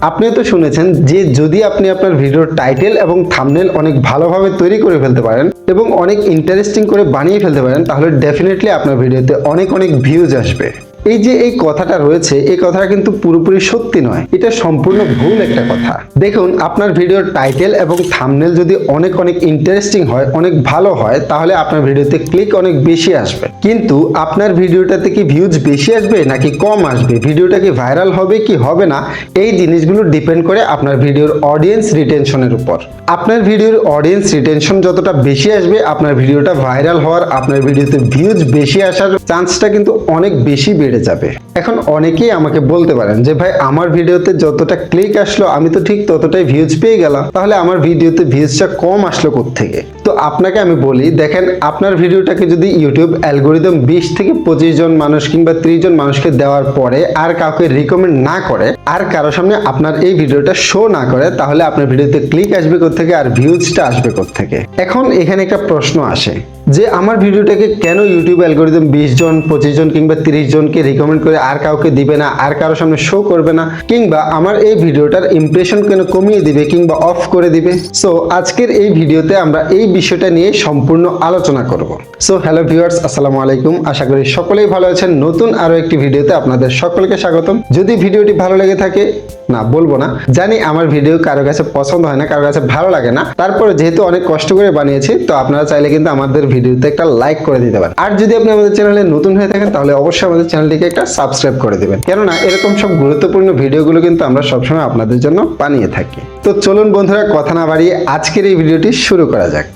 আপনি তো শুনেছেন যে যদি আপনি আপনার ভিডিওর টাইটেল এবং থামনেল অনেক ভালোভাবে তৈরি করে ফেলতে পারেন এবং অনেক ইন্টারেস্টিং করে বানিয়ে ফেলতে পারেন, তাহলে ডেফিনেটলি আপনার ভিডিওতে অনেক অনেক ভিউজ আসবে। এই যে এই কথাটা রয়েছে, এই কথাটা কিন্তু পুরোপুরি সত্যি নয়। এটা সম্পূর্ণ ভুল একটা কথা। দেখুন, আপনার ভিডিওর টাইটেল এবং থাম্বনেল যদি অনেক অনেক ইন্টারেস্টিং হয়, অনেক ভালো হয়, তাহলে আপনার ভিডিওতে ক্লিক অনেক বেশি আসবে। কিন্তু আপনার ভিডিওটাতে কি ভিউজ বেশি আসবে নাকি কম আসবে? ভিডিওটা কি ভাইরাল হবে কি হবে না? এই জিনিসগুলো ডিপেন্ড করে আপনার ভিডিওর অডিয়েন্স রিটেনশনের উপর। আপনার ভিডিওর অডিয়েন্স রিটেনশন যতটা বেশি আসবে, আপনার ভিডিওটা ভাইরাল হওয়ার, আপনার ভিডিওতে ভিউজ বেশি আসার, চান্সটা কিন্তু অনেক বেশি বেড়ে যাবে। এখন অনেকেই আমাকে বলতে পারেন যে, ভাই, আমার ভিডিওতে যতটা ক্লিক আসলো, আমি তো ঠিক ততটাই ভিউজ পেয়ে গেলাম। তাহলে আমার ভিডিওতে ভিউজটা কম আসলো থেকে তো আপনাকে আমি বলি, দেখেন আপনার ভিডিওটাকে যদি ইউটিউব অ্যালগোরিদম বিশ থেকে পঁচিশ জন মানুষ কিংবা ত্রিশ জন মানুষকে দেওয়ার পরে আর কাউকে রিকমেন্ড না করে, আর কারও সামনে আপনার এই ভিডিওটা শো না করে, তাহলে আপনার ভিডিওতে ক্লিক আসবে থেকে আর ভিউজটা আসবে থেকে এখন এখানে একটা প্রশ্ন আসে যে, আমার ভিডিওটাকে কেন ইউটিউব অ্যালগোরিদম বিশ জন, পঁচিশ জন কিংবা তিরিশ জনকে রিকমেন্ড করে আর কাউকে দিবে না, আর কারও সামনে শো করবে না, কিংবা আমার এই ভিডিওটার ইমপ্রেশন কেন কমিয়ে দিবে কিংবা অফ করে দিবে? সো আজকের এই ভিডিওতে আমরা এই বিষয়টা নিয়ে সম্পূর্ণ আলোচনা করব। সো হ্যালো ভিউয়ার্স আসসালামু আলাইকুম। আশা করি সকলেই ভালো আছেন। নতুন আরও একটি ভিডিওতে আপনাদের সকলকে স্বাগতম। যদি ভিডিওটি ভালো লেগে থাকে, না, বলব না। জানি আমার ভিডিও কারও কাছে পছন্দ হয় না, কারও কাছে ভালো লাগে না। তারপরে যেহেতু অনেক কষ্ট করে বানিয়েছি, তো আপনারা চাইলে কিন্তু আমাদের ভিডিওতে একটা লাইক করে দিতে পারেন। আর যদি আপনি আমাদের চ্যানেলে নতুন হয়ে থাকেন, তাহলে অবশ্যই আমাদের চ্যানেলটিকে একটা সাবস্ক্রাইব করে দেবেন। কেননা এরকম সব গুরুত্বপূর্ণ ভিডিওগুলো কিন্তু আমরা সবসময় আপনাদের জন্য বানিয়ে থাকি। তো চলুন বন্ধুরা, কথা না বাড়িয়ে আজকের এই ভিডিওটি শুরু করা যাক।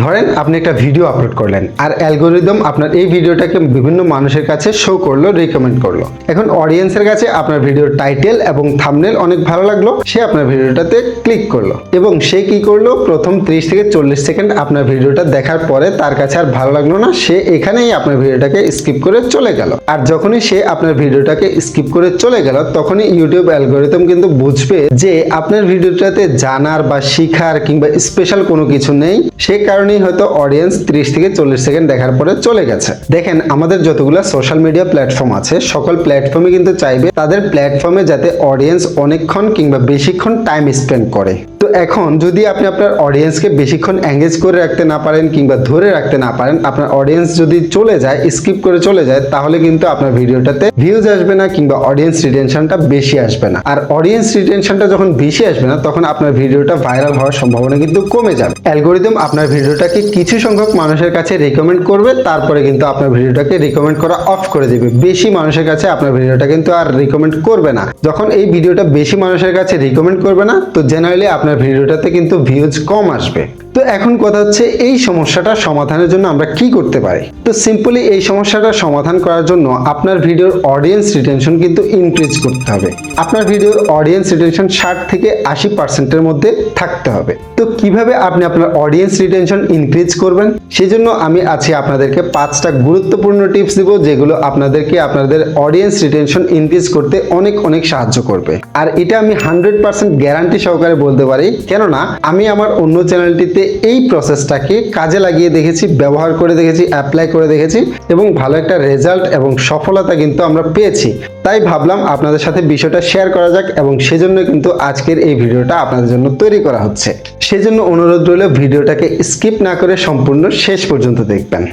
ধরেন আপনি একটা ভিডিও আপলোড করলেন, আর অ্যালগোরিদম আপনার এই ভিডিওটাকে বিভিন্ন মানুষের কাছে শো করল রিকমেন্ড করল। এখন অডিয়েন্সের কাছে আপনার ভিডিওর টাইটেল এবং থামনেল অনেক ভালো লাগল, সে আপনার ভিডিওটাতে ক্লিক করল এবং সে কি করল? প্রথম 30 থেকে চল্লিশ সেকেন্ড আপনার ভিডিওটা দেখার পরে তার কাছে আর ভালো লাগল না, সে এখানেই আপনার ভিডিওটাকে স্কিপ করে চলে গেল। আর যখনই সে আপনার ভিডিওটাকে স্কিপ করে চলে গেল, তখনই ইউটিউব অ্যালগোরিদম কিন্তু বুঝবে যে আপনার ভিডিওটাতে জানার বা শিখার কিংবা স্পেশাল কোনো কিছু নেই। সে কারণেই হয়তো অডিয়েন্স 30 থেকে চল্লিশ সেকেন্ড দেখার পরে চলে গেছে। দেখেন, আমাদের যতগুলো সোশ্যাল মিডিয়া প্ল্যাটফর্ম আছে, সকল প্ল্যাটফর্মে কিন্তু চাইবে তাদের প্ল্যাটফর্মে যাতে অডিয়েন্স অনেকক্ষণ কিংবা বেশিক্ষণ টাইম স্পেন্ড করে। তো এখন যদি আপনি আপনার অডিয়েন্সকে বেশিক্ষণ এঙ্গেজ করে রাখতে না পারেন কিংবা ধরে রাখতে না পারেন, আপনার অডিয়েন্স যদি চলে যায় স্কিপ করে চলে যায়, তাহলে কিন্তু আপনার ভিডিওটাতে ভিউজ আসবে না কিংবা অডিয়েন্স রিটেনশনটা বেশি আসবে না। আর অডিয়েন্স রিটেনশনটা যখন বেশি আসবে না, তখন আপনার ভিডিওটা ভাইরাল হওয়ার সম্ভাবনা কিন্তু কমে যাবে। অ্যালগোরিদম আপনার ভিডিওটাকে কিছু সংখ্যক মানুষের কাছে রেকমেন্ড করবে, তারপরে কিন্তু আপনার ভিডিওটাকে রেকমেন্ড করা অফ করে দেবে। বেশি মানুষের কাছে আপনার ভিডিওটা কিন্তু আর রেকমেন্ড করবে না। যখন এই ভিডিওটা বেশি মানুষের কাছে রেকমেন্ড করবে না, তো জেনারেলি আপনার ভিডিওটাতে কিন্তু ভিউজ কম আসবে। তো এখন কথা হচ্ছে এই সমস্যাটা সমাধানের জন্য আমরা কি করতে পারি? তো সিম্পলি এই সমস্যাটা সমাধান করার জন্য আপনার ভিডিওর অডিয়েন্স রিটেনশন কিন্তু ইনক্রিজ করতে হবে। আপনার ভিডিওর অডিয়েন্স রিটেনশন ষাট থেকে আশি পার্সেন্টের মধ্যে থাকতে হবে। তো কীভাবে আপনি আপনার অডিয়েন্স রিটেনশন ইনক্রিজ করবেন? সেজন্য আমি আছি আপনাদেরকে পাঁচটা গুরুত্বপূর্ণ টিপস দিব যেগুলো আপনাদেরকে আপনাদের অডিয়েন্স রিটেনশন ইনক্রিজ করতে অনেক অনেক সাহায্য করবে। আর এটা আমি হান্ড্রেড পার্সেন্ট গ্যারান্টি সহকারে বলতে পারি। কেননা, আমি আমার অন্য চ্যানেলটিতে এই প্রসেসটাকে কাজে লাগিয়ে দেখেছি, ব্যবহার করে দেখেছি অ্যাপ্লাই করে দেখেছি এবং ভালো একটা রেজাল্ট এবং সফলতা কিন্তু আমরা পেয়েছি। তাই ভাবলাম আপনাদের সাথে বিষয়টা শেয়ার করা যাক এবং সেজন্য কিন্তু আজকের এই ভিডিওটা আপনাদের জন্য তৈরি করা হচ্ছে। সেজন্য অনুরোধ রইল ভিডিওটাকে স্কিপ না করে সম্পূর্ণ শেষ পর্যন্ত দেখবেন।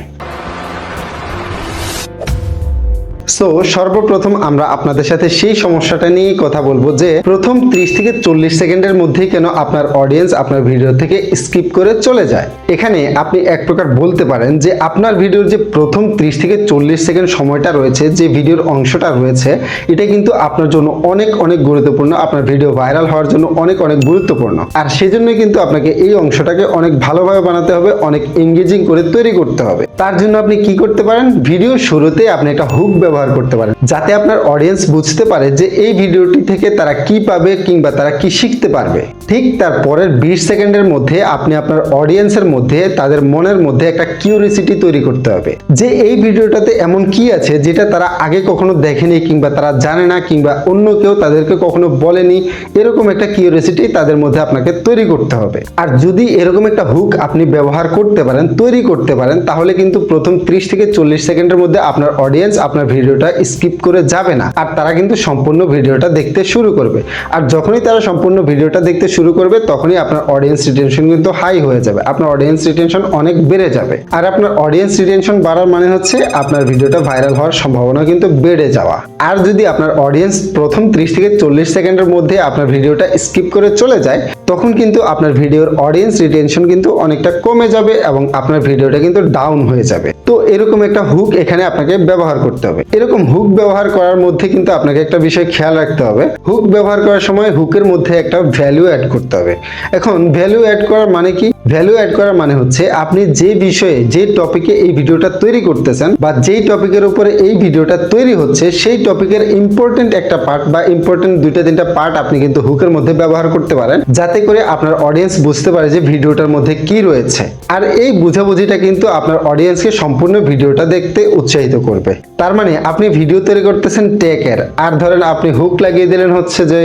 সো সর্বপ্রথম আমরা আপনাদের সাথে সেই সমস্যাটা নিয়েই কথা বলব যে প্রথম 30 থেকে চল্লিশ সেকেন্ডের মধ্যেই কেন আপনার অডিয়েন্স আপনার ভিডিও থেকে স্কিপ করে চলে যায়? এখানে আপনি এক প্রকার বলতে পারেন যে আপনার ভিডিওর যে প্রথম 30 থেকে চল্লিশ সেকেন্ড সময়টা রয়েছে, যে ভিডিওর অংশটা রয়েছে, এটা কিন্তু আপনার জন্য অনেক অনেক গুরুত্বপূর্ণ, আপনার ভিডিও ভাইরাল হওয়ার জন্য অনেক অনেক গুরুত্বপূর্ণ। আর সেজন্যই কিন্তু আপনাকে এই অংশটাকে অনেক ভালোভাবে বানাতে হবে, অনেক এঙ্গেজিং করে তৈরি করতে হবে। তার জন্য আপনি কি করতে পারেন? ভিডিও শুরুতে আপনি একটা হুক ব্যবহার করতে পারেন। যাতে আপনার অডিয়েন্স বুঝতে পারে যে এই ভিডিওটি থেকে তারা কি পাবে কিংবা তারা কি শিখতে পারবে। ঠিক তার পরের বিশ সেকেন্ডের মধ্যে আপনি আপনার অডিয়েন্সের মধ্যে, তাদের মনের মধ্যে একটা কিউরিসিটি তৈরি করতে হবে। যে এই ভিডিওটাতে এমন কি আছে যেটা তারা আগে কখনো দেখেনি কিংবা তারা জানে না কিংবা অন্য কেউ তাদেরকে কখনো বলেনি, এরকম একটা কিউরিসিটি তাদের মধ্যে আপনাকে তৈরি করতে হবে। আর যদি এরকম একটা হুক আপনি ব্যবহার করতে পারেন, তৈরি করতে পারেন, তাহলে কিন্তু প্রথম 30 থেকে চল্লিশ সেকেন্ডের মধ্যে আপনার অডিয়েন্স আপনার ভিডিও ভিডিওটা স্কিপ করে যাবে না। আর তারা কিন্তু সম্পূর্ণ ভিডিওটা দেখতে শুরু করবে। আর যখনই তারা সম্পূর্ণ ভিডিওটা দেখতে শুরু করবে, তখনই আপনার অডিয়েন্স রিটেনশন কিন্তু হাই হয়ে যাবে। আপনার অডিয়েন্স রিটেনশন অনেক বেড়ে যাবে। আর আপনার অডিয়েন্স রিটেনশন বাড়ার মানে হচ্ছে আপনার ভিডিওটা ভাইরাল হওয়ার সম্ভাবনা কিন্তু বেড়ে যাওয়া। আর যদি আপনার অডিয়েন্স প্রথম 30 থেকে চল্লিশ সেকেন্ডের মধ্যে আপনার ভিডিওটা স্কিপ করে চলে যায়, তখন কিন্তু আপনার ভিডিওর অডিয়েন্স রিটেনশন কিন্তু অনেকটা কমে যাবে এবং আপনার ভিডিওটা কিন্তু ডাউন হয়ে যাবে। তো এরকম একটা হুক এখানে আপনাকে ব্যবহার করতে হবে। এরকম হুক ব্যবহার করার মধ্যে কিন্তু আপনাকে একটা বিষয় খেয়াল রাখতে হবে। হুক ব্যবহার করার সময় হুকের মধ্যে একটা ভ্যালু অ্যাড করতে হবে। এখন ভ্যালু অ্যাড করার মানে কি? ভ্যালু অ্যাড করার মানে হচ্ছে আপনি যে বিষয়ে, যে টপিকে এই ভিডিওটা তৈরি করতেছেন বা যেই টপিকের উপরে এই ভিডিওটা তৈরি হচ্ছে, সেই টপিকের ইম্পর্টেন্ট একটা পার্ট বা ইম্পর্টেন্ট দুইটা তিনটা পার্ট আপনি কিন্তু হুকের মধ্যে ব্যবহার করতে পারেন, যাতে করে আপনার অডিয়েন্স বুঝতে পারে যে ভিডিওটার মধ্যে কি রয়েছে। আর এই বুঝাবুঝিটা কিন্তু আপনার অডিয়েন্সকে সম্পূর্ণ ভিডিওটা দেখতে উৎসাহিত করবে। তার মানে আপনি ভিডিও তৈরি করতেছেন টেকের আর ধরেন আপনি হুক লাগিয়ে দিলেন হচ্ছে যে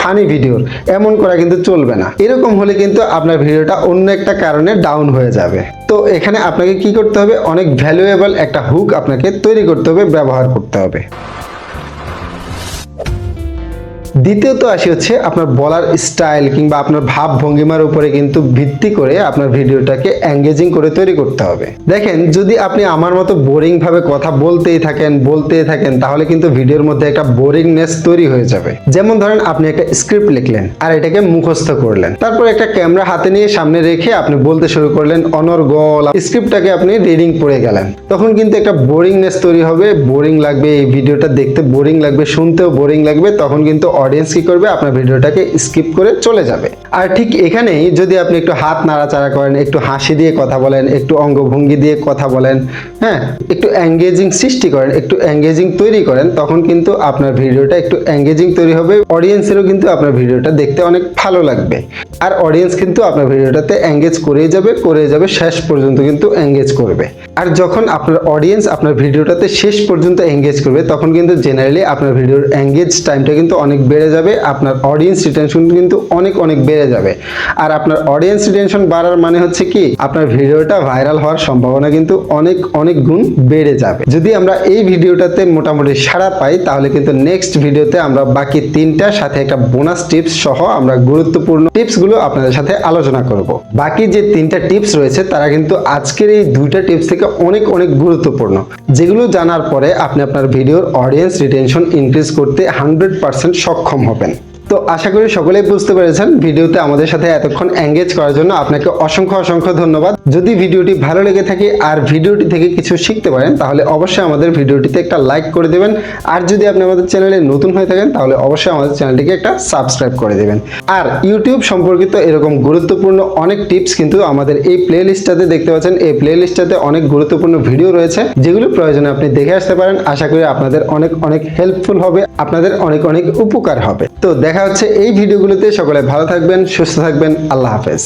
ফানি ভিডিওর এমন করা কিন্তু চলবে না। এরকম হলে কিন্তু আপনার ভিডিওটা অন্য একটা কারণে ডাউন হয়ে যাবে। তো এখানে আপনাকে কি করতে হবে? অনেক ভ্যালুয়েবল একটা হুক আপনাকে তৈরি করতে হবে, ব্যবহার করতে হবে। দ্বিতীয়ত আসি হচ্ছে আপনার বলার স্টাইল কিংবা আপনার ভাব ভঙ্গিমার উপরে কিন্তু ভিত্তি করে আপনার ভিডিওটাকে এঙ্গেজিং করে তৈরি করতে হবে। দেখেন, যদি আপনি আমার মতো বোরিং ভাবে কথা বলতেই থাকেন বলতেই থাকেন, তাহলে কিন্তু ভিডিওর মধ্যে একটা বোরিংনেস তৈরি হয়ে যাবে। যেমন ধরেন, আপনি একটা স্ক্রিপ্ট লিখলেন আর এটাকে মুখস্থ করলেন। তারপর একটা ক্যামেরা হাতে নিয়ে সামনে রেখে আপনি বলতে শুরু করলেন, অনর্গল স্ক্রিপ্টটাকে আপনি রিডিং পড়ে গেলেন। তখন কিন্তু একটা বোরিংনেস তৈরি হবে, বোরিং লাগবে, এই ভিডিওটা দেখতে বোরিং লাগবে, শুনতেও বোরিং লাগবে, তখন কিন্তু অডিয়েন্স কি করবে? আপনার ভিডিওটাকে স্কিপ করে চলে যাবে। আর ঠিক এখানেই যদি আপনি একটু হাত নাড়াচাড়া করেন, একটু হাসি দিয়ে কথা বলেন, একটু অঙ্গভঙ্গি দিয়ে কথা বলেন হ্যাঁ একটু এঙ্গেজিং সৃষ্টি করেন, একটু এঙ্গেজিং তৈরি করেন, তখন কিন্তু আপনার ভিডিওটা একটু এঙ্গেজিং তৈরি হবে। অডিয়েন্সেরও কিন্তু আপনার ভিডিওটা দেখতে অনেক ভালো লাগবে। আর অডিয়েন্স কিন্তু আপনার ভিডিওটাতে এঙ্গেজ করেই যাবে করে যাবে, শেষ পর্যন্ত কিন্তু এঙ্গেজ করবে। আর যখন আপনার অডিয়েন্স আপনার ভিডিওটাতে শেষ পর্যন্ত এঙ্গেজ করবে, তখন কিন্তু জেনারেলি আপনার ভিডিওর এঙ্গেজ টাইমটা কিন্তু অনেক বেড়ে যাবে, আপনার অডিয়েন্স রিটেনশন কিন্তু অনেক অনেক বেড়ে যাবে। আর আপনার অডিয়েন্স রিটেনশন বাড়ার মানে হচ্ছে কি, আপনার ভিডিওটা ভাইরাল হওয়ার সম্ভাবনা কিন্তু অনেক অনেক গুণ বেড়ে যাবে। যদি আমরা এই ভিডিওটাতে মোটামুটি সাড়া পাই, তাহলে কিন্তু নেক্সট ভিডিওতে আমরা বাকি তিনটার সাথে একটা বোনাস টিপস সহ আমরা গুরুত্বপূর্ণ টিপসগুলো আপনাদের সাথে আলোচনা করব। বাকি যে তিনটা টিপস রয়েছে, তারা কিন্তু আজকের এই দুইটা টিপস থেকে অনেক অনেক গুরুত্বপূর্ণ। যেগুলো জানার পরে আপনি আপনার ভিডিওর অডিয়েন্স রিটেনশন ইনক্রিজ করতে হান্ড্রেড পার্সেন্ট সক্ষম হবেন। তো আশা করি সকলেই বুঝতে পেরেছেন ভিডিওতে আমাদের সাথে এতক্ষণ এঙ্গেজ করার জন্য আপনাকে অসংখ্য অসংখ্য ধন্যবাদ। যদি ভিডিওটি ভালো লেগে থাকে আর ভিডিওটি থেকে কিছু শিখতে পারেন, তাহলে অবশ্যই আমাদের ভিডিওটিতে একটা লাইক করে দেবেন। আর যদি আপনি আমাদের চ্যানেলে নতুন হয়ে থাকেন, তাহলে অবশ্যই আমাদের চ্যানেলটিকে একটা সাবস্ক্রাইব করে দেবেন। আর ইউটিউব সম্পর্কিত এরকম গুরুত্বপূর্ণ অনেক টিপস কিন্তু আমাদের এই প্লে লিস্টটাতে দেখতে পাচ্ছেন। এই প্লে লিস্টটাতে অনেক গুরুত্বপূর্ণ ভিডিও রয়েছে, যেগুলো প্রয়োজনে আপনি দেখে আসতে পারেন। আশা করি আপনাদের অনেক অনেক হেল্পফুল হবে, আপনাদের অনেক অনেক উপকার হবে। তো দেখা হচ্ছে এই ভিডিওগুলোতে। সকলে ভালো থাকবেন সুস্থ থাকবেন। আল্লাহ হাফেজ।